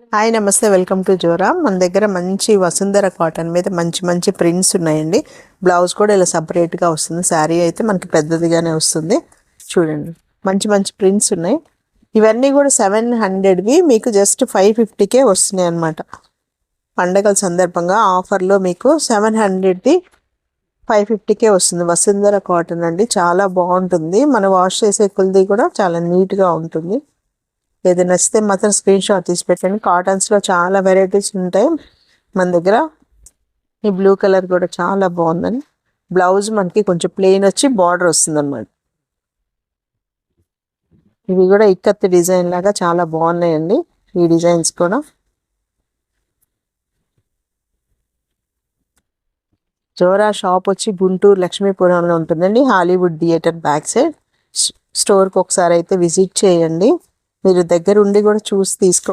Hi నమస్తే. Welcome to Zora మన దగ్గర మంచి వసుంధర కాటన్ మీద మంచి మంచి ప్రింట్స్ ఉన్నాయండి. బ్లౌజ్ కూడా ఇలా సపరేట్గా వస్తుంది. శారీ అయితే మనకి పెద్దదిగానే వస్తుంది. చూడండి. మంచి మంచి ప్రింట్స్ ఉన్నాయి. ఇవన్నీ కూడా సెవెన్ హండ్రెడ్వి మీకు జస్ట్ ఫైవ్ ఫిఫ్టీకే వస్తున్నాయి అనమాట పండగల సందర్భంగా ఆఫర్లో మీకు సెవెన్ హండ్రెడ్ది ఫైవ్ ఫిఫ్టీకే వస్తుంది. వసుంధర కాటన్ అండి. చాలా బాగుంటుంది. మనం వాష్ చేసే కొలది కూడా చాలా నీట్గా ఉంటుంది. ఏది నచ్చితే మాత్రం స్క్రీన్ షాట్ తీసి పెట్టండి. కాటన్స్లో చాలా వెరైటీస్ ఉంటాయి. మన దగ్గర ఈ బ్లూ కలర్ కూడా చాలా బాగుందండి. బ్లౌజ్ మనకి కొంచెం ప్లెయిన్ వచ్చి బార్డర్ వస్తుందన్నమాట. ఇవి కూడా ఇక్కత్ డిజైన్ లాగా చాలా బాగున్నాయండి. ఈ డిజైన్స్ కూడా. జోరా షాప్ వచ్చి గుంటూరు లక్ష్మీపురంలో ఉంటుందండి. హాలీవుడ్ థియేటర్ బ్యాక్ సైడ్ స్టోర్కి ఒకసారి అయితే విజిట్ చేయండి. మీరు దగ్గర ఉండి కూడా చూసి తీసుకో